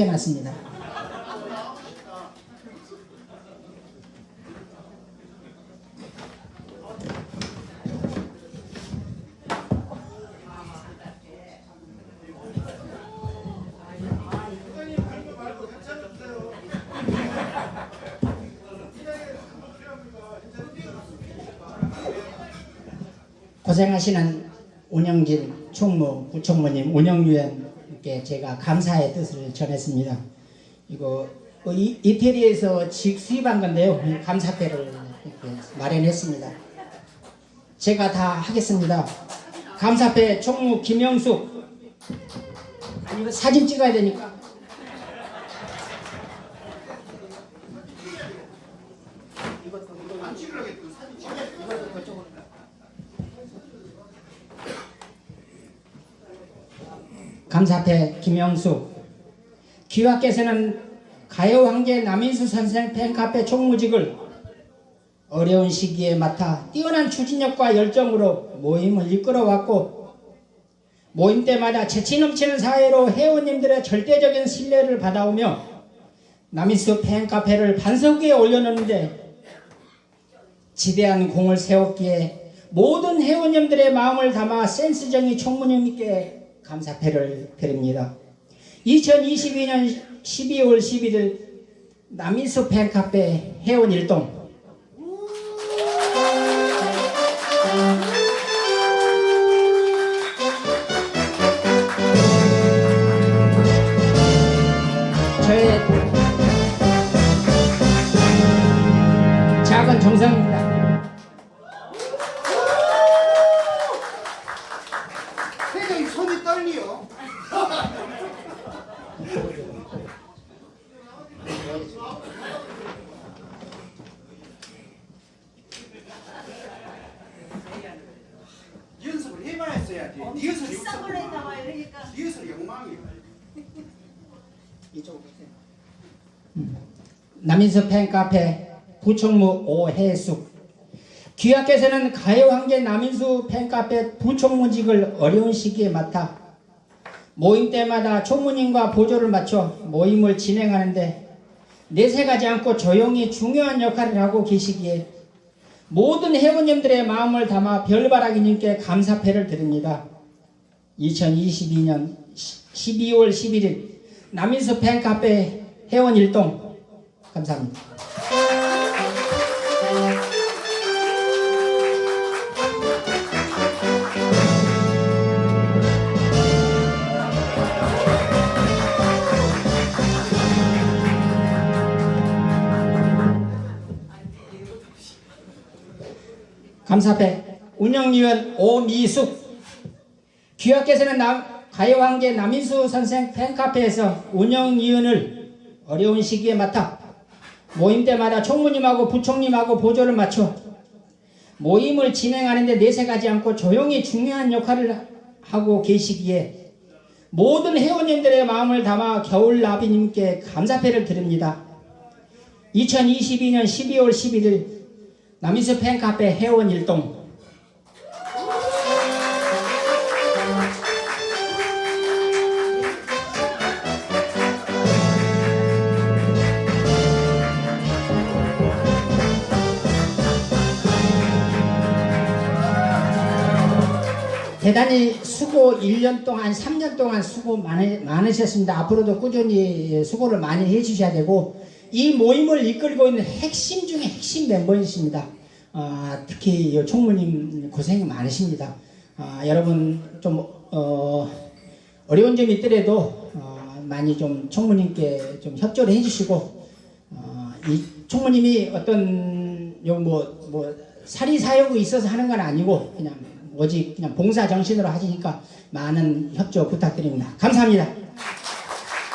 해놨습니다. 고생하시는 운영진 총무 부총무님 운영위원 께 제가 감사의 뜻을 전했습니다. 이거 어, 이, 이태리에서 직 수입한 건데요. 감사패를 마련했습니다. 제가 다 하겠습니다. 감사패 총무 김영숙 아니 이거 사진 찍어야 되니까 감사패 김영수. 기와께서는 가요 황제 남인수 선생 팬카페 총무직을 어려운 시기에 맡아 뛰어난 추진력과 열정으로 모임을 이끌어왔고 모임 때마다 재치 넘치는 사회로 회원님들의 절대적인 신뢰를 받아오며 남인수 팬카페를 반석 위에 올려놓는데 지대한 공을 세웠기에 모든 회원님들의 마음을 담아 센스정이 총무님께 감사패를 드립니다. 2022년 12월 11일 남인수 팬카페 회원 일동 저의 작은 정성입니다. 연습을 해봐야 했어야지. 리허설 비싼 걸로 했나봐 이러니까 리허설 영망이에요. 이쪽으로 오세요. 남인수 팬카페 부총무 오혜숙 귀하께서는 가요황제 남인수 팬카페 부총무직을 어려운 시기에 맡아 모임 때마다 총무님과 보조를 맞춰 모임을 진행하는데 내색하지 않고 조용히 중요한 역할을 하고 계시기에 모든 회원님들의 마음을 담아 별바라기님께 감사패를 드립니다. 2022년 12월 11일 남인수 팬카페 회원 일동 감사합니다. 감사패 운영위원 오미숙 귀하께서는 남, 가요황제 남인수 선생 팬카페에서 운영위원을 어려운 시기에 맡아 모임 때마다 총무님하고 부총님하고 보조를 맞춰 모임을 진행하는데 내색하지 않고 조용히 중요한 역할을 하고 계시기에 모든 회원님들의 마음을 담아 겨울나비님께 감사패를 드립니다. 2022년 12월 11일 남인수 팬카페 회원 일동 대단히 수고 1년 동안 3년 동안 수고 많으, 많으셨습니다. 앞으로도 꾸준히 수고를 많이 해주셔야 되고 이 모임을 이끌고 있는 핵심 중에 핵심 멤버이십니다. 아, 특히 이 총무님 고생이 많으십니다. 아, 여러분 좀 어, 어려운 점이 있더라도 어, 많이 좀 총무님께 좀 협조를 해주시고 어, 이 총무님이 어떤 요뭐 뭐 사리 사욕이 있어서 하는 건 아니고 그냥 오직 그냥 봉사 정신으로 하시니까 많은 협조 부탁드립니다. 감사합니다.